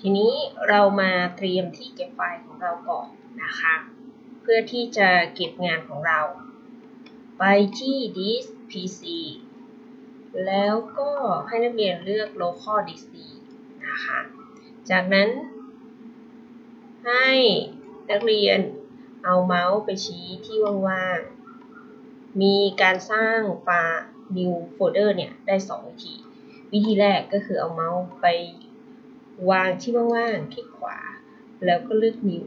ทีนี้เรามาเตรียมที่เก็บไฟล์ของเราก่อนนะคะ เพื่อที่จะเก็บงานของเรา ไปที่ disk PC แล้วก็ให้นักเรียนเลือก local disk นะคะ จากนั้น ให้นักเรียนเอาเมาส์ไปชี้ที่ว่างๆ มีการสร้างไฟล์ new folder เนี่ย ได้ 2 วิธี วิธีแรกก็คือเอาเมาส์ไป วางที่ว่างๆคลิกขวา แล้วก็เลือก new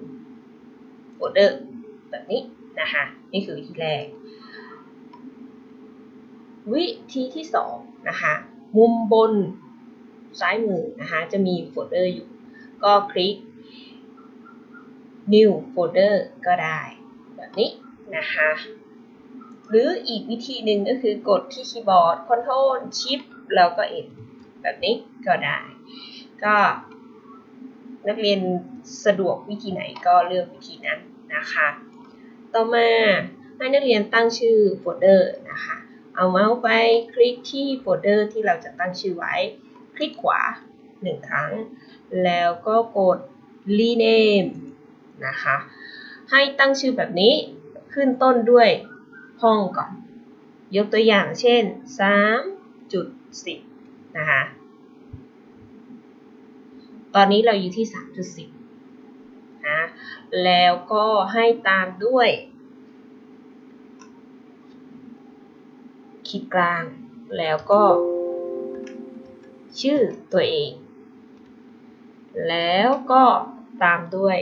folder แบบนี้นะคะนี่คือวิธีแรก วิธีที่2นะคะมุมบนซ้ายมือนะคะจะมีโฟลเดอร์อยู่ ก็คลิก new folder ก็ได้ แบบนี้นะคะหรืออีกวิธีหนึ่งก็คือกดที่คีย์บอร์ด Ctrl Shift แล้วก็ N แบบนี้ก็ได้ ก็นักเรียนสะดวกวิธีไหนก็เลือกวิธีนั้นนะคะ ต่อมาให้นักเรียนตั้งชื่อโฟลเดอร์นะคะ เอาเมาส์ไปคลิกที่โฟลเดอร์ที่เราจะตั้งชื่อไว้ คลิกขวา 1 ครั้ง แล้วก็กด rename นะคะ ให้ตั้งชื่อแบบนี้ขึ้นต้นด้วยห้องก่อน ยกตัวอย่างเช่น 3.10 นะคะ ตอนนี้เราอยู่ที่ 3.10นะแล้วก็ให้ตามด้วย ขีดกลาง แล้วก็ ชื่อตัวเอง แล้วก็ตามด้วย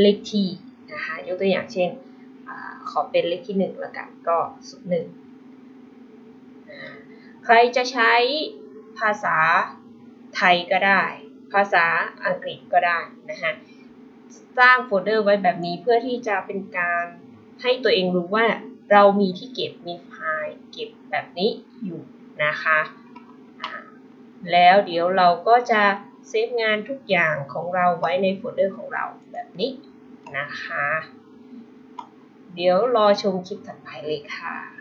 เลขที่นะคะยกตัวอย่างเช่นอขอเป็นเลขที่หนึ่งล้วกันก็สุดหนึ่งใครจะใช้ภาษาไทยก็ได้าษาอังกฤษก็ได้นะคะสร้างโฟลเดอร์ไว้แบบนี้เพื่อที่จะเป็นการให้ตัวเองรู้ว่าเรามีที่เก็บมีไฟล์เก็บแบบนี้อยู่นะคะแล้วเดี๋ยวเราก็จะเซฟงานทุกอย่างของเราไว้ในโฟลเดอร์ของเราแบบนี้นะคะ เดี๋ยวรอชมคลิปถัดไปเลยค่ะ